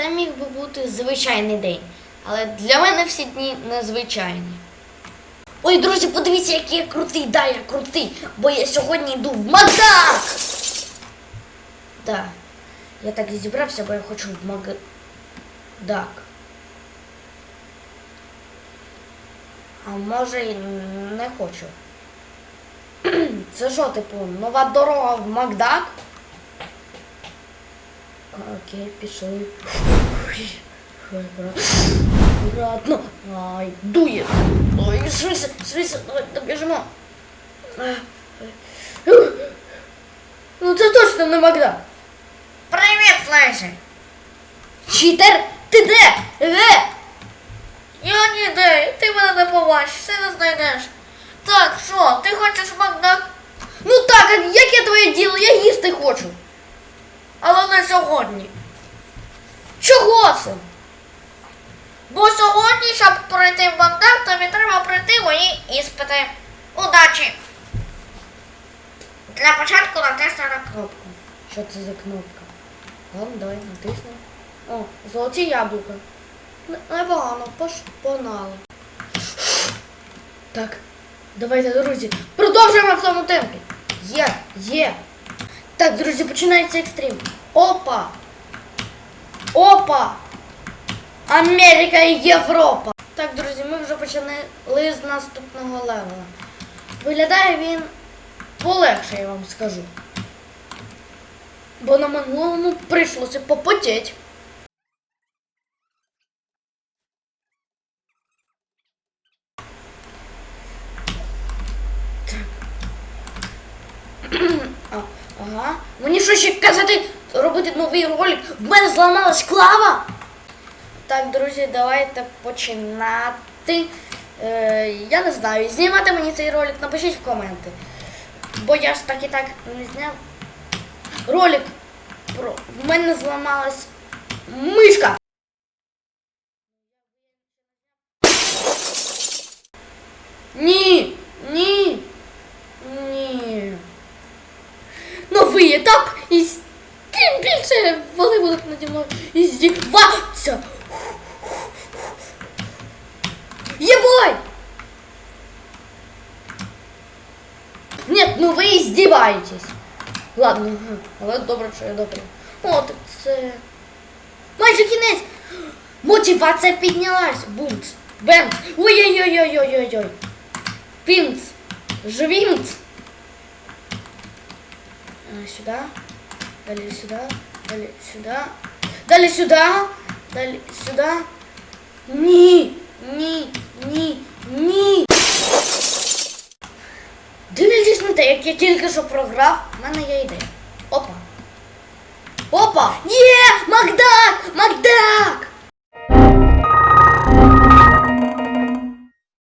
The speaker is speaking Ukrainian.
це міг би бути звичайний день. Але для мене всі дні незвичайні. Ой, друзі, подивіться, який я крутий, да, я крутий, бо я сьогодні йду в Макдак! Да. Я так і зібрався, бо я хочу в Макдак. А може і не хочу. Це що, типу, нова дорога в Макдак? Окей, пішли. Аккуратно. Ай, дує. Ой, швидше, швидше, давай, добіжимо. Ну це точно не Макдак. Привіт, Флеші! Читер, ти де? Де? Я ніде, ти мене не побачиш, ти не знайдеш. Так, що, ти хочеш Макдак? Ну так, а яке твоє діло? Я їсти хочу. Сьогодні. Чого це? Бо сьогодні, щоб пройти в Макдак, тобі треба пройти мої іспити. Удачі! Для початку натисни на кнопку. Що це за кнопка? Ладно, давай натисни. О, золоті яблука. Непогано, пош погнали. Так, давайте, друзі, продовжуємо в цьому темпі. Є, є. Так, друзі, починається екстрим. Опа! Опа! Америка і Європа. Так, друзі, ми вже почали з наступного левела. Виглядає він полегше, я вам скажу. Бо на минулому прийшлося попотеть. Так. А, ага. Мені що ще казати, робити новий ролик? В мене зламалась клава. Так, друзі, давайте починати. Е, я не знаю, знімати мені цей ролик, напишіть в коменти. Бо я ж так і так не зняв. Ролик про. В мене зламалась мишка. Ні, ні, ні. Новий етап і с- тим більше вони будуть наді мною і здіватися. Єбой! Нет, ну ви издеваетесь. Ладно, але добре, що я добре. О, так це. Майже кінець. Мотивація піднялась. Бумц. Бемц. Ой-ой-ой-ой-ой-ой. Пімц. Живімц. Сюда. Далі сюди. Далі сюди. Далі сюди. Далі сюди. Ні. Ні. Ні. Ні. Дивлячись на те, як я тільки що програв, в мене є ідея. Опа. Опа! Є! Макдак!